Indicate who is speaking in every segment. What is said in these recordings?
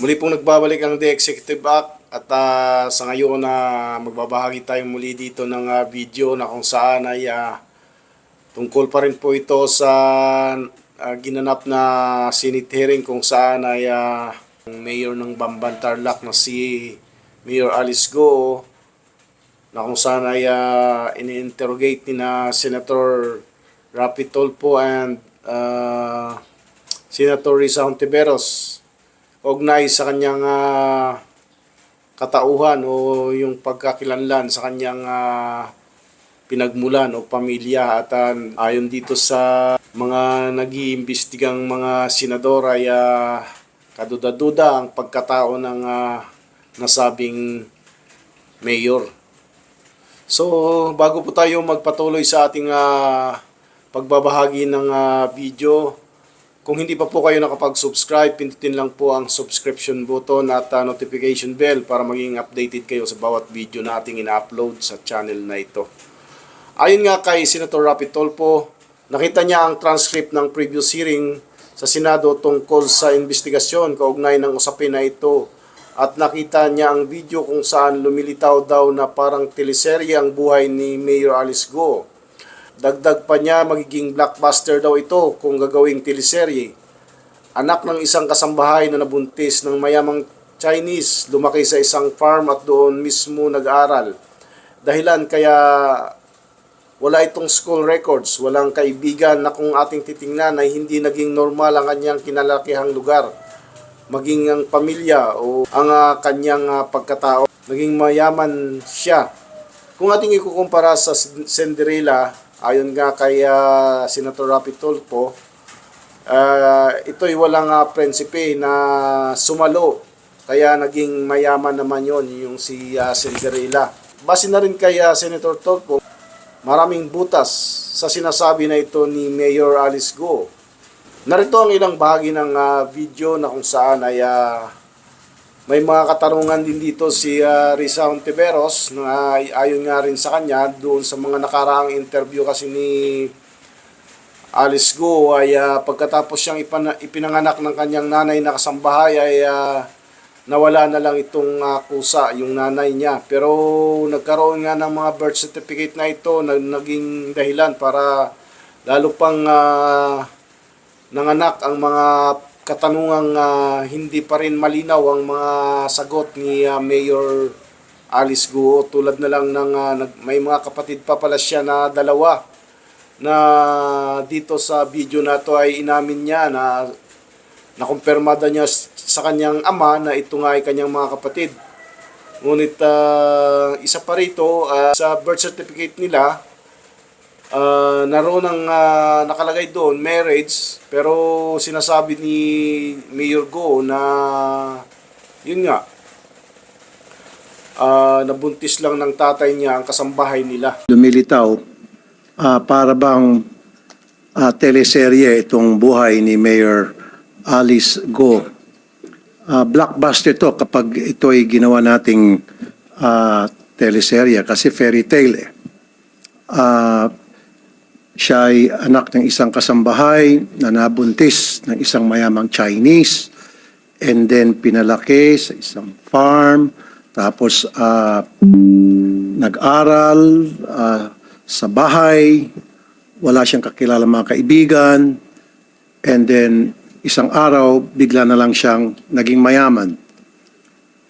Speaker 1: Muli pong nagbabalik ang The Executive Act at ah, sa ngayon na magbabahagi tayo muli dito ng ah, video na kung saan ay ah, tungkol pa rin po ito sa ah, ginanap na Senate hearing kung saan ay ang mayor ng Bamban Tarlac na si Mayor Alice Go na kung saan ay ah, ini-interrogate ni na Senator Rapi Tolpo and ah, Senator Risa Hontiveros kaugnay sa kanyang ah, katauhan o yung pagkakilanlan sa kanyang ah, pinagmulan o pamilya at ah, ayon dito sa mga nag-iimbestigang mga senador ay ah, kaduda-duda ang pagkatao ng ah, nasabing mayor. So, bago po tayo magpatuloy sa ating ah, pagbabahagi ng ah, video, kung hindi pa po kayo nakapag-subscribe, pindutin lang po ang subscription button at ah, notification bell para maging updated kayo sa bawat video na ating ina-upload sa channel na ito. Ayon nga kay Senator Rapi Tolpo, nakita niya ang transcript ng previous hearing sa Senado tungkol sa investigasyon kaugnay ng usapin na ito at nakita niya ang video kung saan lumilitaw daw na parang teleserye ang buhay ni Mayor Alice Go. Dagdag pa niya magiging blockbuster daw ito kung gagawing teleserye. Anak ng isang kasambahay na nabuntis ng mayamang Chinese, lumaki sa isang farm at doon mismo nag-aral. Dahilan kaya wala itong school records, walang kaibigan na kung ating titingnan ay hindi naging normal ang kanyang kinalakihang lugar. Maging ang pamilya o ang ah, kanyang ah, pagkatao, naging mayaman siya. Kung ating ikukumpara sa Cinderella, ayon nga kay ah, Senator Rapi Tulfo, ah, ito'y walang uh, prinsipe na sumalo. Kaya naging mayaman naman yon yung si ah, Cinderella. Base na rin kay ah, Senator Tulfo, maraming butas sa sinasabi na ito ni Mayor Alice Go. Narito ang ilang bahagi ng ah, video na kung saan ay ah, may mga katarungan din dito si ah, Risa Hontiveros na ay- ayon nga rin sa kanya doon sa mga nakaraang interview kasi ni Alice Go ay ah, pagkatapos siyang ipana- ipinanganak ng kanyang nanay na kasambahay ay ah, nawala na lang itong ah, kusa, yung nanay niya. Pero nagkaroon nga ng mga birth certificate na ito na naging dahilan para lalo pang ah, nanganak ang mga katanungang ah, hindi pa rin malinaw ang mga sagot ni ah, Mayor Alice Guo tulad na lang ng nag- may mga kapatid pa pala siya na dalawa na dito sa video na to ay inamin niya na nakumpirmada niya sa kanyang ama na ito nga ay kanyang mga kapatid. Ngunit ah, isa pa rito, ah, sa birth certificate nila, ah, naroon ang ah, nakalagay doon, marriage, pero sinasabi ni Mayor Go na yun nga, ah, nabuntis lang ng tatay niya ang kasambahay nila.
Speaker 2: lumilitaw ah, para bang ah, teleserye itong buhay ni Mayor Alice Go. Ah, blockbuster to kapag ito ay ginawa nating ah, teleserye kasi fairy tale eh. Ah, siya ay anak ng isang kasambahay na nabuntis ng isang mayamang Chinese and then pinalaki sa isang farm tapos ah, nag-aral ah, sa bahay, wala siyang kakilala mga kaibigan, and then isang araw, bigla na lang siyang naging mayaman.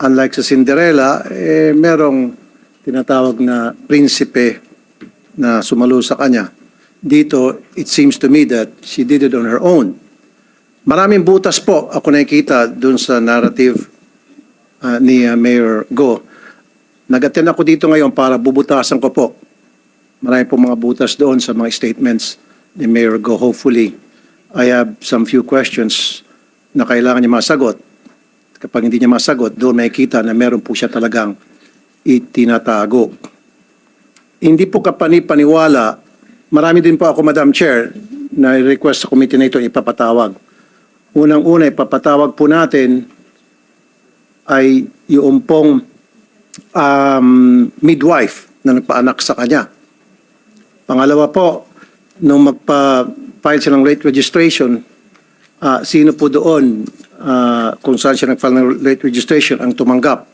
Speaker 2: Unlike sa Cinderella, eh, merong tinatawag na prinsipe na sumalo sa kanya. Dito, it seems to me that she did it on her own. Maraming butas po ako nakikita dun sa narrative ah, ni ah, Mayor Go. Nag-attend ako dito ngayon para bubutasan ko po. Marami po mga butas doon sa mga statements ni Mayor Go. Hopefully, I have some few questions na kailangan niya masagot. Kapag hindi niya masagot, doon makikita na meron po siya talagang itinatago. Hindi po kapani-paniwala, marami din po ako, Madam Chair, na request sa committee na ito ipapatawag. Unang-una, ipapatawag po natin ay yung pong um, midwife na nagpaanak sa kanya. Pangalawa po, nung magpa-file silang rate registration, ah, sino po doon ah, kung saan siya nag-file ng late registration ang tumanggap.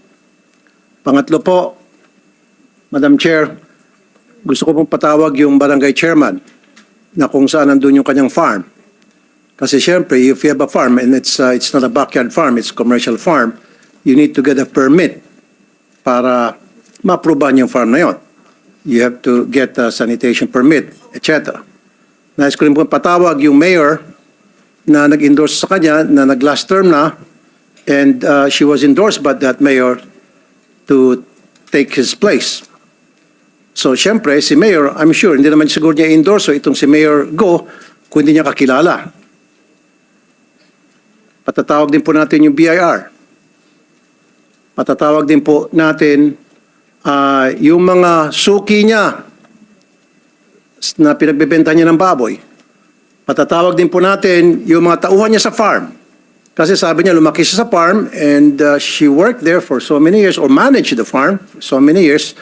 Speaker 2: Pangatlo po, Madam Chair, gusto ko pong patawag yung barangay chairman na kung saan nandun yung kanyang farm. Kasi siyempre, if you have a farm and it's, uh, it's not a backyard farm, it's a commercial farm, you need to get a permit para ma-aprobahan yung farm na yon. You have to get a sanitation permit, etc. Nais ko rin po patawag yung mayor na nag-endorse sa kanya na nag-last term na and uh, she was endorsed by that mayor to take his place. So, siyempre, si Mayor, I'm sure, hindi naman siguro niya endorse itong si Mayor Go kung hindi niya kakilala. Patatawag din po natin yung BIR. Patatawag din po natin ah, yung mga suki niya na pinagbebenta niya ng baboy. Patatawag din po natin yung mga tauhan niya sa farm. Kasi sabi niya, lumaki siya sa farm and uh, she worked there for so many years or managed the farm for so many years.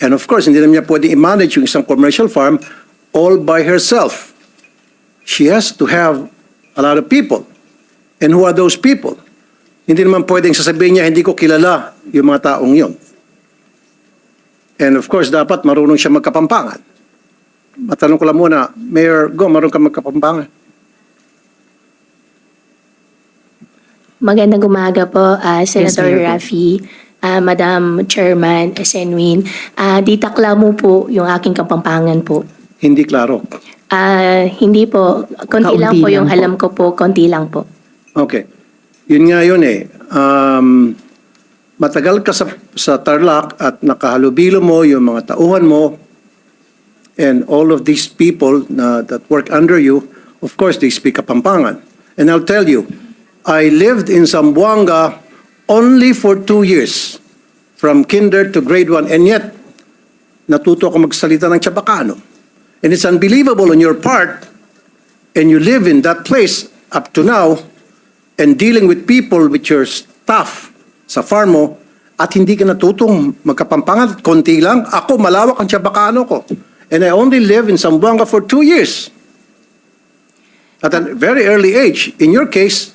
Speaker 2: And of course, hindi naman niya pwedeng i-manage yung isang commercial farm all by herself. She has to have a lot of people. And who are those people? Hindi naman pwedeng sasabihin niya, hindi ko kilala yung mga taong yon. And of course, dapat marunong siya magkapampangan. Matanong ko lang muna, Mayor Go, marunong ka magkapampangan?
Speaker 3: Magandang umaga po, ah, Senator
Speaker 2: Mayor.
Speaker 3: Rafi, ah, Madam Chairman Senwin. Uh, ditakla mo po yung aking kapampangan po.
Speaker 2: Hindi klaro.
Speaker 3: Ah, hindi po, konti lang
Speaker 4: Kaunti
Speaker 3: po yung
Speaker 4: lang po.
Speaker 3: alam ko po, konti lang po.
Speaker 2: Okay. Yun nga yun eh. Um, matagal ka sa, sa Tarlac at nakahalubilo mo yung mga tauhan mo and all of these people na, that work under you, of course, they speak Kapampangan. And I'll tell you, I lived in Zamboanga only for two years, from kinder to grade one, and yet, natuto ako magsalita ng Chabacano. And it's unbelievable on your part, and you live in that place up to now, and dealing with people with your staff sa farm mo, at hindi ka natutong magkapampangan, konti lang. Ako, malawak ang Chabacano ko. And I only live in Zamboanga for two years. At a very early age. In your case,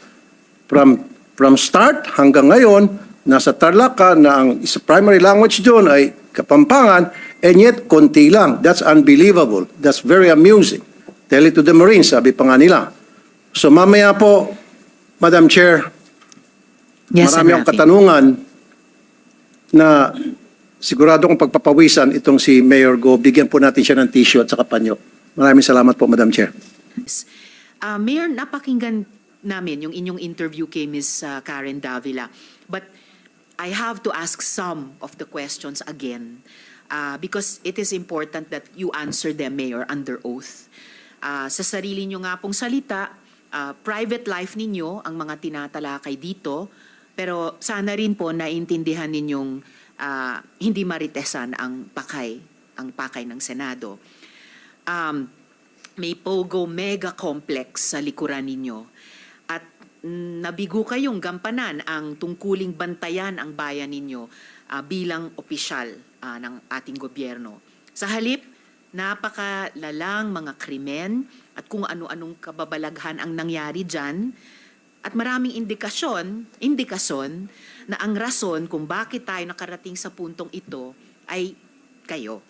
Speaker 2: from, from start hanggang ngayon, nasa Tarlac ka na ang isa primary language doon ay Kapampangan, and yet konti lang. That's unbelievable. That's very amusing. Tell it to the Marines, sabi pa nga nila. So mamaya po, Madam Chair,
Speaker 4: Yes,
Speaker 2: marami akong katanungan na sigurado kong pagpapawisan itong si Mayor Go. Bigyan po natin siya ng tissue at saka panyo. Maraming salamat po, Madam Chair.
Speaker 4: Ah, Mayor, napakinggan namin yung inyong interview kay Ms. ah, Karen Davila. But I have to ask some of the questions again ah, because it is important that you answer them, Mayor, under oath. Ah, sa sarili nyo nga pong salita, ah, private life ninyo ang mga tinatalakay dito, pero sana rin po naintindihan ninyong ah, hindi maritesan ang pakay, ang pakay ng Senado. Um, may Pogo Mega Complex sa likuran ninyo. Nabigo kayong gampanan ang tungkuling bantayan ang bayan ninyo ah, bilang opisyal ah, ng ating gobyerno. Sa halip, napakalalang mga krimen at kung ano-anong kababalaghan ang nangyari dyan at maraming indikasyon, indikasyon na ang rason kung bakit tayo nakarating sa puntong ito ay kayo.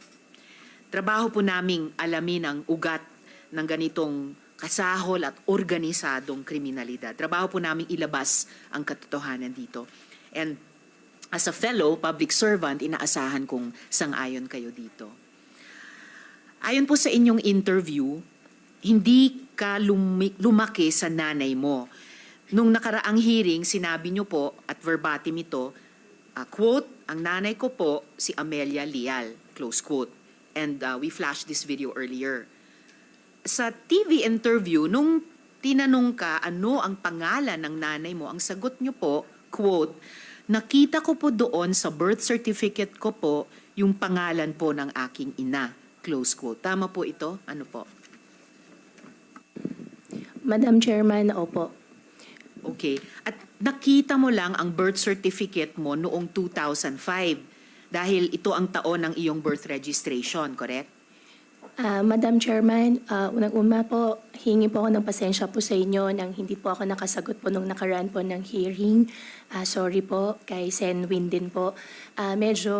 Speaker 4: Trabaho po naming alamin ang ugat ng ganitong kasahol at organisadong kriminalidad. Trabaho po naming ilabas ang katotohanan dito. And as a fellow public servant, inaasahan kong sang-ayon kayo dito. Ayon po sa inyong interview, hindi ka lumaki sa nanay mo. Nung nakaraang hearing, sinabi niyo po, at verbatim ito, ah, quote, ang nanay ko po si Amelia Lial, close quote. And uh, we flashed this video earlier. Sa TV interview, nung tinanong ka ano ang pangalan ng nanay mo, ang sagot niyo po, quote, nakita ko po doon sa birth certificate ko po yung pangalan po ng aking ina, close quote. Tama po ito? Ano po?
Speaker 3: Madam Chairman, opo.
Speaker 4: Okay. At nakita mo lang ang birth certificate mo noong 2005 dahil ito ang taon ng iyong birth registration, correct?
Speaker 3: Ah, Madam Chairman, uh, unang-una po, hingi po ako ng pasensya po sa inyo nang hindi po ako nakasagot po nung nakaraan po ng hearing. Ah, sorry po kay Sen Win din po. Ah, medyo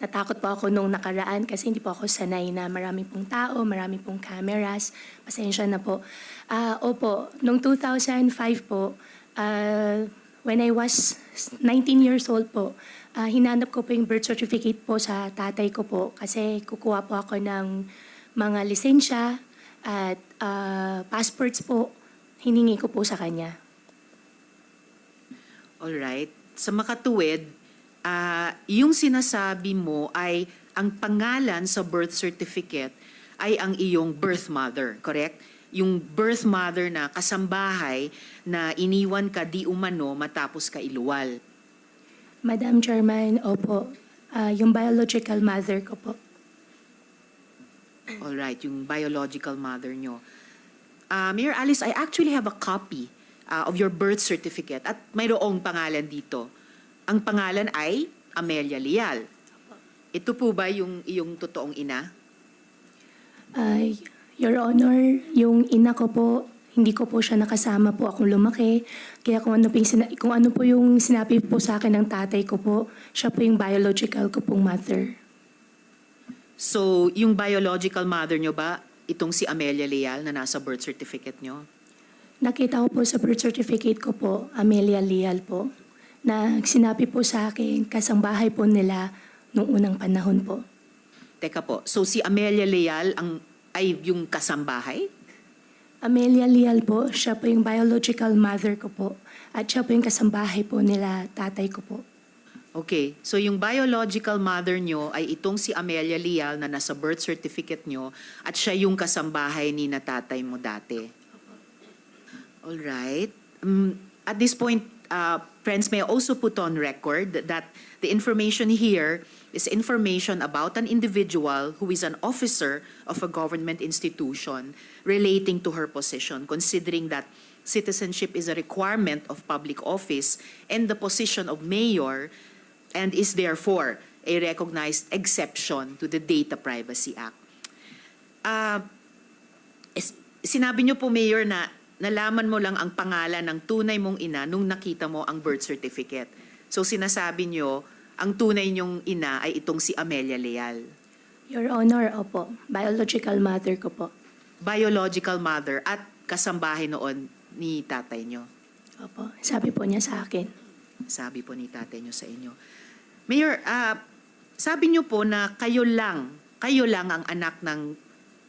Speaker 3: natakot po ako nung nakaraan kasi hindi po ako sanay na marami pong tao, marami pong cameras. Pasensya na po. Ah, opo, nung 2005 po, ah, when I was 19 years old po, ah, hinanap ko po yung birth certificate po sa tatay ko po kasi kukuha po ako ng mga lisensya at ah, passports po. Hiningi ko po sa kanya.
Speaker 4: Alright. Sa makatuwid, ah, yung sinasabi mo ay ang pangalan sa birth certificate ay ang iyong birth mother, correct? Yung birth mother na kasambahay na iniwan ka di umano matapos ka iluwal.
Speaker 3: Madam Chairman, opo, ah, yung biological mother ko po.
Speaker 4: Alright, yung biological mother nyo. Ah, Mayor Alice, I actually have a copy ah, of your birth certificate at mayroong pangalan dito. Ang pangalan ay Amelia Lial. Ito po ba yung iyong totoong ina?
Speaker 3: Ay, Your Honor, yung ina ko po, hindi ko po siya nakasama po akong lumaki. Kaya kung ano po sina- kung ano po yung sinabi po sa akin ng tatay ko po, siya po yung biological ko pong mother.
Speaker 4: So, yung biological mother nyo ba, itong si Amelia Leal na nasa birth certificate nyo?
Speaker 3: Nakita ko po sa birth certificate ko po, Amelia Leal po, na sinabi po sa akin, kasambahay po nila nung unang panahon po.
Speaker 4: Teka po, so si Amelia Leal ang, ay yung kasambahay?
Speaker 3: Amelia Leal po, siya po yung biological mother ko po. At siya po yung kasambahay po nila, tatay ko po.
Speaker 4: Okay, so yung biological mother nyo ay itong si Amelia Leal na nasa birth certificate nyo at siya yung kasambahay ni na tatay mo dati. Alright. Um, at this point, uh, friends, may also put on record that the information here is information about an individual who is an officer of a government institution relating to her position, considering that citizenship is a requirement of public office and the position of mayor and is therefore a recognized exception to the Data Privacy Act. Is- sinabi niyo po, Mayor, na nalaman mo lang ang pangalan ng tunay mong ina nung nakita mo ang birth certificate. So sinasabi niyo, ang tunay niyong ina ay itong si Amelia Leal.
Speaker 3: Your Honor, opo, biological mother ko po.
Speaker 4: Biological mother at kasambahay noon ni tatay niyo.
Speaker 3: Opo, sabi po niya sa akin.
Speaker 4: Sabi po ni tatay niyo sa inyo. Mayor, ah, sabi niyo po na kayo lang, kayo lang ang anak ng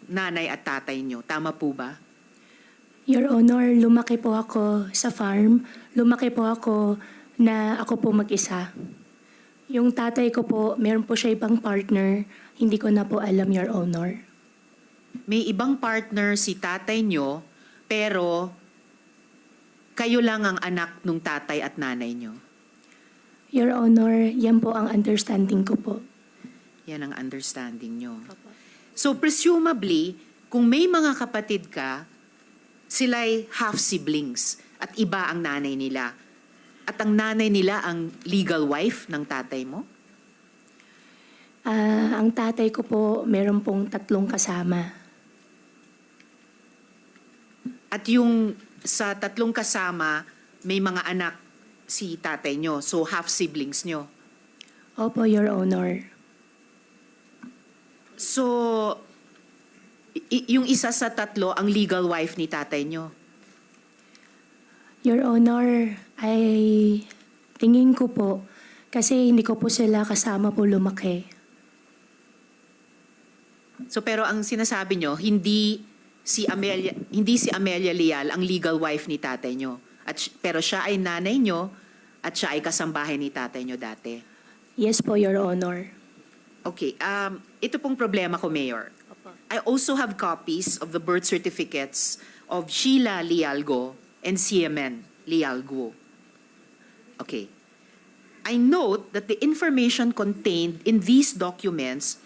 Speaker 4: nanay at tatay niyo. Tama po ba?
Speaker 3: Your Honor, lumaki po ako sa farm. Lumaki po ako na ako po mag-isa. Yung tatay ko po, meron po siya ibang partner. Hindi ko na po alam, Your Honor.
Speaker 4: May ibang partner si tatay niyo, pero kayo lang ang anak ng tatay at nanay niyo.
Speaker 3: Your Honor, yan po ang understanding ko po.
Speaker 4: Yan ang understanding niyo. So presumably, kung may mga kapatid ka, sila'y half-siblings at iba ang nanay nila. At ang nanay nila ang legal wife ng tatay mo?
Speaker 3: Ah, ang tatay ko po, meron pong tatlong kasama.
Speaker 4: At yung sa tatlong kasama, may mga anak si tatay nyo. So half-siblings nyo.
Speaker 3: Opo, Your Honor.
Speaker 4: So, yung isa sa tatlo, ang legal wife ni tatay nyo.
Speaker 3: Your Honor, ay tingin ko po, kasi hindi ko po sila kasama po lumaki.
Speaker 4: So pero ang sinasabi nyo, hindi si Amelia, hindi si Amelia Leal ang legal wife ni tatay nyo. At, pero siya ay nanay nyo at siya ay kasambahay ni tatay nyo dati.
Speaker 3: Yes po, Your Honor.
Speaker 4: Okay, um, ito pong problema ko, Mayor. I also have copies of the birth certificates of Sheila Lialgo and CMN Lialgo. Okay. I note that the information contained in these documents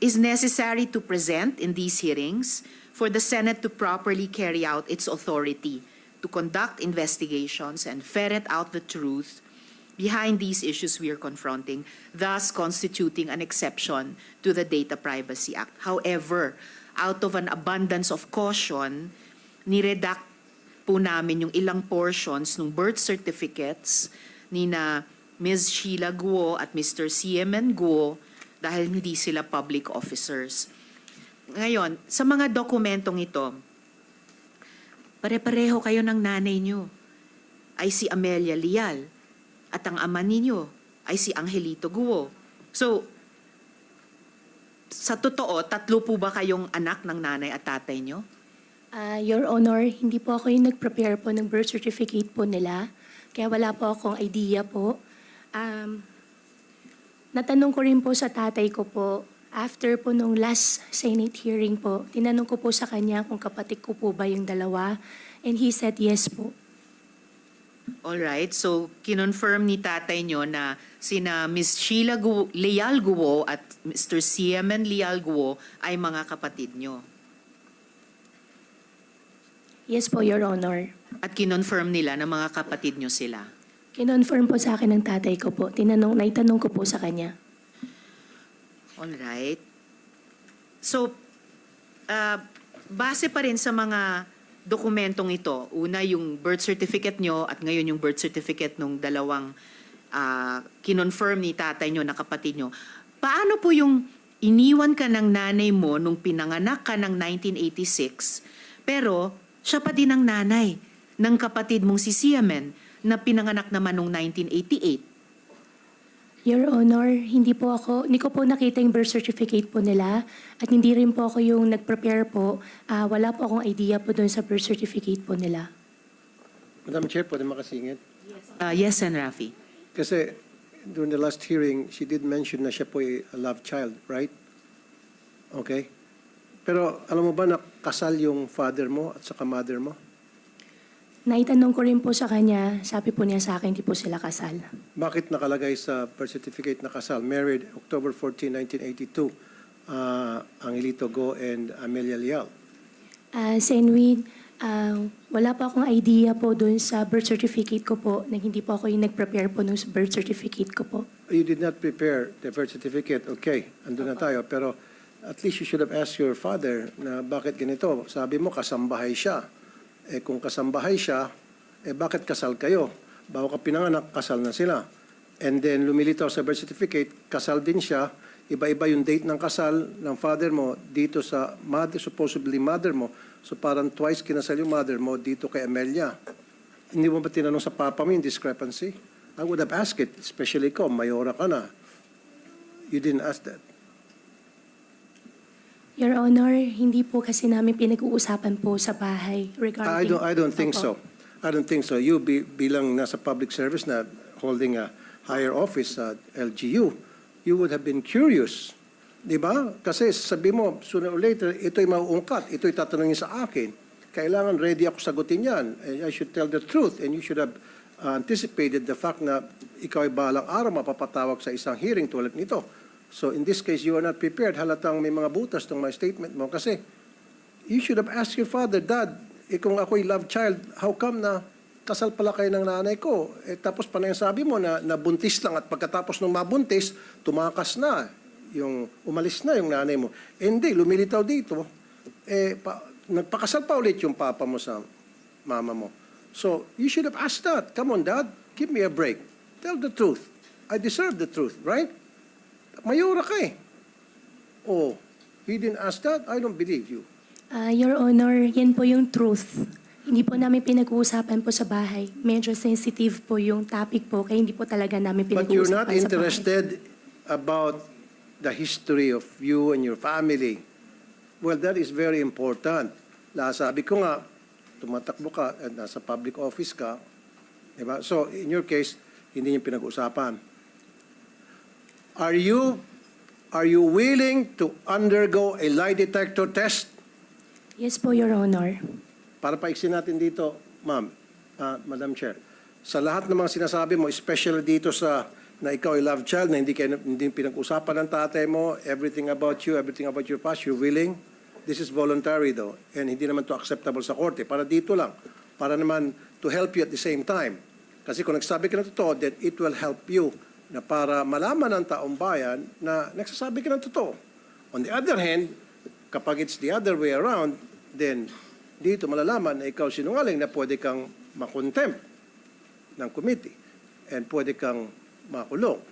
Speaker 4: is necessary to present in these hearings for the Senate to properly carry out its authority to conduct investigations and ferret out the truth behind these issues we are confronting, thus constituting an exception to the Data Privacy Act. However, out of an abundance of caution, niredact po namin yung ilang portions ng birth certificates ni na Ms. Sheila Guo at Mr. CMN Guo dahil hindi sila public officers. Ngayon, sa mga dokumentong ito, pare-pareho kayo ng nanay nyo ay si Amelia Lial at ang ama ninyo ay si Angelito Guo. So, sa totoo, tatlo po ba kayong anak ng nanay at tatay nyo?
Speaker 3: Ah, Your Honor, hindi po ako yung nag-prepare po ng birth certificate po nila. Kaya wala po akong idea po. Um, natanong ko rin po sa tatay ko po, after po nung last Senate hearing po, tinanong ko po sa kanya kung kapatid ko po ba yung dalawa. And he said yes po.
Speaker 4: Alright, so kinonfirm ni tatay nyo na sina Miss Sheila Guo, Leal Guo at Mr. CMN Leal Guo ay mga kapatid nyo.
Speaker 3: Yes po, Your Honor.
Speaker 4: At kinonfirm nila na mga kapatid nyo sila.
Speaker 3: Kinonfirm po sa akin ng tatay ko po. Tinanong, naitanong ko po sa kanya.
Speaker 4: Alright. So, uh, base pa rin sa mga dokumentong ito, una yung birth certificate nyo at ngayon yung birth certificate nung dalawang uh, kinonfirm ni tatay nyo na kapatid nyo, paano po yung iniwan ka ng nanay mo nung pinanganak ka ng 1986, pero siya pa din ang nanay ng kapatid mong si Siamen na pinanganak naman nung 1988?
Speaker 3: Your Honor, hindi po ako, hindi ko po nakita yung birth certificate po nila at hindi rin po ako yung nag-prepare po. Ah, wala po akong idea po doon sa birth certificate po nila.
Speaker 2: Madam Chair, pwede makasingit?
Speaker 4: Uh, yes, Sen. Rafi.
Speaker 2: Kasi during the last hearing, she did mention na siya po ay a love child, right? Okay? Pero alam mo ba na kasal yung father mo at saka mother mo?
Speaker 3: Naitanong ko rin po sa kanya, sabi po niya sa akin, hindi po sila kasal.
Speaker 2: Bakit nakalagay sa birth certificate na kasal? Married October 14, 1982, uh, Angelito Go and Amelia Lial.
Speaker 3: Ah, Senwin, ah, wala pa akong idea po doon sa birth certificate ko po na hindi po ako yung nag-prepare po nung birth certificate ko po.
Speaker 2: You did not prepare the birth certificate. Okay, andun na tayo. Pero at least you should have asked your father na bakit ganito. Sabi mo, kasambahay siya. Eh kung kasambahay siya, eh bakit kasal kayo? Bago ka pinanganak, kasal na sila. And then lumilitaw sa birth certificate, kasal din siya. Iba-iba yung date ng kasal ng father mo dito sa mother, supposedly mother mo. So parang twice kinasal yung mother mo dito kay Amelia. Hindi mo ba tinanong sa papa mo yung discrepancy? I would have asked it, especially ko, mayora ka na. You didn't ask that.
Speaker 3: Your Honor, hindi po kasi namin pinag-uusapan po sa bahay regarding...
Speaker 2: I don't, I don't think
Speaker 3: Opo.
Speaker 2: so. I don't think so. You bi- bilang nasa public service na holding a higher office sa LGU, you would have been curious. Di ba? Kasi sabi mo, sooner or later, ito'y mauungkat, ito'y tatanungin sa akin. Kailangan ready ako sagutin yan. I should tell the truth and you should have anticipated the fact na ikaw ay balang araw mapapatawag sa isang hearing tulad nito. So in this case, you are not prepared. Halatang may mga butas ng my statement mo kasi you should have asked your father, Dad, eh kung ako'y love child, how come na kasal pala kayo ng nanay ko? Eh, tapos pa na yung sabi mo na nabuntis lang at pagkatapos ng mabuntis, tumakas na. Yung umalis na yung nanay mo. Eh, hindi, lumilitaw dito. Eh, pa, nagpakasal pa ulit yung papa mo sa mama mo. So, you should have asked that. Come on, Dad, give me a break. Tell the truth. I deserve the truth, right? Mayura ka eh. Oh, he didn't ask that? I don't believe you.
Speaker 3: Ah, Your Honor, yan po yung truth. Hindi po namin pinag-uusapan po sa bahay. Medyo sensitive po yung topic po, kaya hindi po talaga namin
Speaker 2: But you're
Speaker 3: pinag-uusapan
Speaker 2: not
Speaker 3: sa bahay.
Speaker 2: interested about the history of you and your family. Well, that is very important. La, sabi ko nga, tumatakbo ka at nasa public office ka. Diba? So, in your case, hindi niyo pinag-usapan. Are you, are you willing to undergo a lie detector test?
Speaker 3: Yes po, Your Honor.
Speaker 2: Para paiksin natin dito, ma'am, ah, Madam Chair, sa lahat ng mga sinasabi mo, especially dito sa na ikaw ay love child, na hindi, kayo, hindi pinag-usapan ng tatay mo, everything about you, everything about your past, you're willing. This is voluntary though, and hindi naman to acceptable sa korte. Para dito lang, para naman to help you at the same time. Kasi kung nagsabi ka ng totoo, then it will help you na para malaman ng taong bayan na nagsasabi ka ng totoo. On the other hand, kapag it's the other way around, then dito malalaman na ikaw sinungaling na pwede kang makontempt ng committee and pwede kang makulong.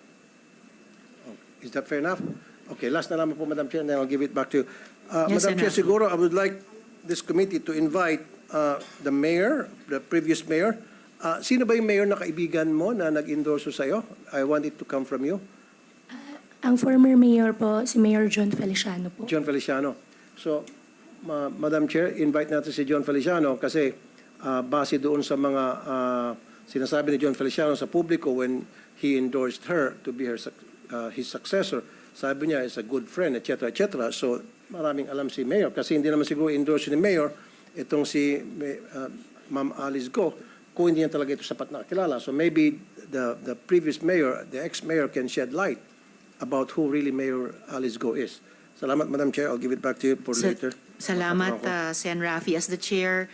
Speaker 2: Oh, Is that fair enough? Okay, last na naman po, Madam Chair, and then I'll give it back to you. Uh,
Speaker 4: Yes,
Speaker 2: Madam Chair, siguro I would like this committee to invite uh, the mayor, the previous mayor. Uh, sino ba yung mayor na kaibigan mo na nag-endorso sa'yo? I want it to come from you.
Speaker 3: Ang former mayor po, si Mayor John Feliciano po.
Speaker 2: John Feliciano. So, ma- Madam Chair, invite natin si John Feliciano kasi uh, base doon sa mga uh, sinasabi ni John Feliciano sa publiko when he endorsed her to be her uh, his successor. Sabi niya is a good friend, etc. etc. So, maraming alam si Mayor kasi hindi naman siguro endorse ni Mayor itong si uh, Ma'am Alice Go kung hindi niya talaga ito sapat na kilala. So maybe the the previous mayor, the ex-mayor can shed light about who really Mayor Alice Go is. Salamat, Madam Chair. I'll give it back to you for
Speaker 4: Sa-
Speaker 2: later.
Speaker 4: Salamat, uh, Sen. Rafi. As the chair